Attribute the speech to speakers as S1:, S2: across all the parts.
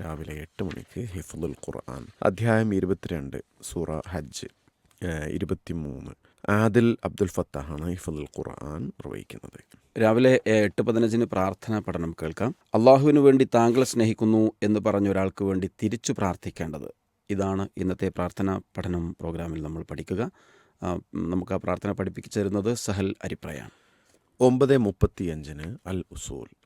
S1: രാവിലെ എട്ട് മണിക്ക് ഹിഫുൽ ഖുർആൻ. അധ്യായം ഇരുപത്തിരണ്ട് സൂറ ഹജ്ജ്. ഇരുപത്തിമൂന്ന്. ആദിൽ അബ്ദുൽ ഫത്താഹാണ് ഹിഫുൽ ഖുർആൻ നിർവഹിക്കുന്നത്.
S2: രാവിലെ എട്ട് പതിനഞ്ചിന് പ്രാർത്ഥനാ പഠനം കേൾക്കാം. അള്ളാഹുവിനു വേണ്ടി താങ്കൾ സ്നേഹിക്കുന്നു എന്ന് പറഞ്ഞ ഒരാൾക്ക് വേണ്ടി തിരിച്ചു പ്രാർത്ഥിക്കേണ്ടത്. ഇതാണ് ഇന്നത്തെ പ്രാർത്ഥനാ പഠനം പ്രോഗ്രാമിൽ നമ്മൾ പഠിക്കുക. നമുക്ക് ആ പ്രാർത്ഥന പഠിപ്പിച്ചു തരുന്നത് സഹൽ അരിപ്രയാണ്.
S1: ഒമ്പത് മുപ്പത്തിയഞ്ചിന് അൽ ഉസൂൽ.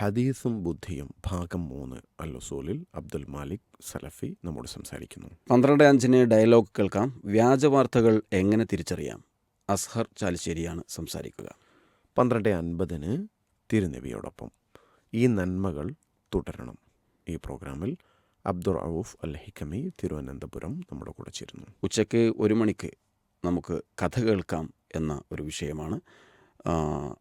S1: ഹദീസും ബുദ്ധിയും ഭാഗം മൂന്ന് അൽ ഉസൂലിൽ അബ്ദുൽ മാലിക് സലഫി നമ്മോട് സംസാരിക്കുന്നു.
S2: പന്ത്രണ്ട് അഞ്ചിന് ഡയലോഗ് കേൾക്കാം. വ്യാജ വാർത്തകൾ എങ്ങനെ തിരിച്ചറിയാം? അസ്ഹർ ചാലിശ്ശേരിയാണ് സംസാരിക്കുക.
S1: പന്ത്രണ്ട് അൻപതിന് തിരുനബിയോടൊപ്പം ഈ നന്മകൾ തുടരണം. ഈ പ്രോഗ്രാമിൽ അബ്ദുൾ റൌഫ് അൽ ഹിക്കമി തിരുവനന്തപുരം നമ്മുടെ കൂടെ ചേരുന്നു.
S2: ഉച്ചയ്ക്ക് ഒരു മണിക്ക് നമുക്ക് കഥ കേൾക്കാം എന്ന ഒരു വിഷയമാണ്.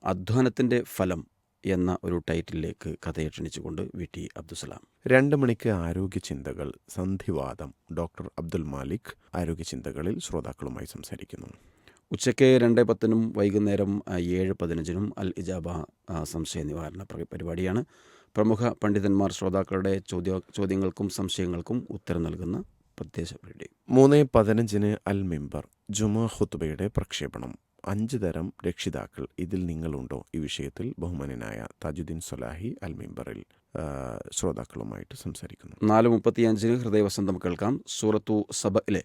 S2: അധ്വാനത്തിന്റെ ഫലം എന്ന ഒരു ടൈറ്റിലേക്ക് കഥയെ ക്ഷണിച്ചുകൊണ്ട് വി ടി അബ്ദുസലാം
S1: രണ്ട് മണിക്ക് ആരോഗ്യ ചിന്തകൾ സന്ധിവാദം ഡോക്ടർ അബ്ദുൽ മാലിക് ആരോഗ്യ ചിന്തകളിൽ ശ്രോതാക്കളുമായി സംസാരിക്കുന്നു.
S2: ഉച്ചയ്ക്ക് രണ്ട് പത്തിനും വൈകുന്നേരം ഏഴ് പതിനഞ്ചിനും അൽ ഇജാബ സംശയ നിവാരണ പ്ര- പരിപാടിയാണ്. പ്രമുഖ പണ്ഡിതന്മാർ ശ്രോതാക്കളുടെ ചോദ്യ ചോദ്യങ്ങൾക്കും സംശയങ്ങൾക്കും ഉത്തരം നൽകുന്ന പ്രത്യേക പരിപാടി.
S1: മൂന്ന് പതിനഞ്ചിന് അൽ മിമ്പർ ജുമാ ഹുത്തുബയുടെ പ്രക്ഷേപണം. അഞ്ച് തരം രക്ഷിതാക്കൾ ഇതിൽ നിങ്ങളുണ്ടോ? ഈ വിഷയത്തിൽ ബഹുമാനനായ താജുദ്ദീൻ സൊലാഹി അൽ മിംബറിൽ ശ്രോതാക്കളുമായിട്ട് സംസാരിക്കുന്നു.
S2: നാല് മുപ്പത്തിയഞ്ചിന് ഹൃദയവസന്തം കേൾക്കാം. സൂറത്തു സബയിലെ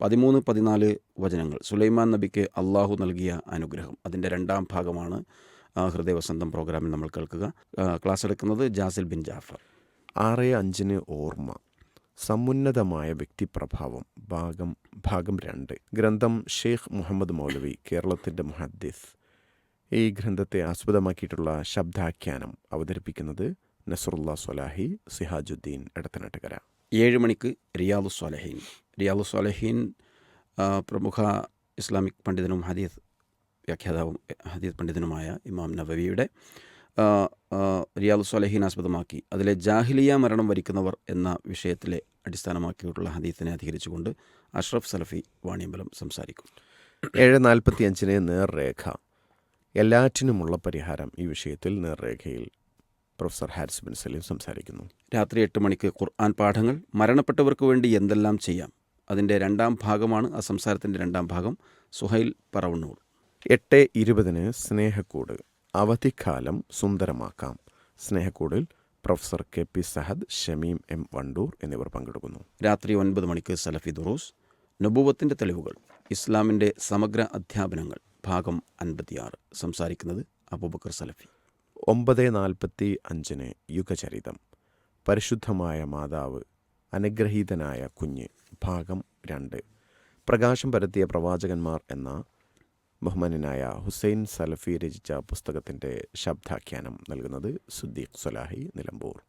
S2: പതിമൂന്ന് പതിനാല് വചനങ്ങൾ. സുലൈമാൻ നബിക്ക് അള്ളാഹു നൽകിയ അനുഗ്രഹം. അതിന്റെ രണ്ടാം ഭാഗമാണ് ഹൃദയവസന്തം പ്രോഗ്രാമിൽ നമ്മൾ കേൾക്കുക. ക്ലാസ് എടുക്കുന്നത് ജാസിൽ ബിൻ ജാഫർ.
S1: ആറ് അഞ്ചിന് ഓർമ്മ. സമുന്നതമായ വ്യക്തിപ്രഭാവം ഭാഗം ഭാഗം രണ്ട്. ഗ്രന്ഥം ഷെയ്ഖ് മുഹമ്മദ് മൗലവി കേരളത്തിന്റെ മുഹദ്ദിസ്. ഈ ഗ്രന്ഥത്തെ ആസ്പദമാക്കിയിട്ടുള്ള ശബ്ദാഖ്യാനം അവതരിപ്പിക്കുന്നത് നസറുല്ല സ്വലാഹി സിഹാജുദ്ദീൻ എടത്തനാട്ടുകര.
S2: ഏഴ് മണിക്ക് റിയാദു സ്വാലഹീൻ. റിയാദു സ്വാലഹീൻ പ്രമുഖ ഇസ്ലാമിക് പണ്ഡിതനും ഹദീദ് വ്യാഖ്യാതാവും ഹദീദ് പണ്ഡിതനുമായ ഇമാം നബവിയുടെ റിയാദു സ്വാലഹീൻ ആസ്പദമാക്കി. അതിലെ ജാഹിലിയ മരണം വരിക്കുന്നവർ എന്ന വിഷയത്തിലെ അടിസ്ഥാനമാക്കിയിട്ടുള്ള ഹദീത്തിനെ അധികരിച്ചുകൊണ്ട് അഷ്റഫ് സലഫി വാണിയമ്പലം സംസാരിക്കും.
S1: ഏഴ് നാൽപ്പത്തി അഞ്ചിന് നേർരേഖ. എല്ലാറ്റിനുമുള്ള പരിഹാരം ഈ വിഷയത്തിൽ നേർരേഖയിൽ പ്രൊഫസർ ഹാരിസ് ബിൻ സലീം സംസാരിക്കുന്നു.
S2: രാത്രി എട്ട് മണിക്ക് ഖുർആൻ പാഠങ്ങൾ മരണപ്പെട്ടവർക്ക് വേണ്ടി എന്തെല്ലാം ചെയ്യാം? അതിന്റെ രണ്ടാം ഭാഗമാണ് ആ സംസാരത്തിന്റെ രണ്ടാം ഭാഗം സുഹൈൽ പറവണ്ണൂർ.
S1: എട്ട് ഇരുപതിന് സ്നേഹക്കൂട്. അവധിക്കാലം സുന്ദരമാക്കാം. സ്നേഹക്കൂടിൽ professor K P Sahad Shameem M Wandoor എന്നിവർ പങ്കെടുക്കുന്നു.
S2: രാത്രി ഒൻപത് മണിക്ക് സലഫി ദുറൂസ്. നബൂവത്തിന്റെ തെളിവുകൾ. ഇസ്ലാമിന്റെ സമഗ്ര അധ്യാപനങ്ങൾ. ഭാഗം അൻപത്തിയാറ്. സംസാരിക്കുന്നത് അബൂബക്കർ സലഫി.
S1: ഒമ്പത് നാൽപ്പത്തി അഞ്ചിന് യുഗചരിതം. പരിശുദ്ധമായ മാതാവ് അനുഗ്രഹീതനായ കുഞ്ഞ്. ഭാഗം രണ്ട്. പ്രകാശം പരത്തിയ പ്രവാചകന്മാർ എന്ന ബഹുമാനായ ഹുസൈൻ സലഫി രചിച്ച പുസ്തകത്തിന്റെ ശബ്ദാഖ്യാനം നൽകുന്നത് സുദ്ദീഖ് സൊലാഹി നിലമ്പൂർ.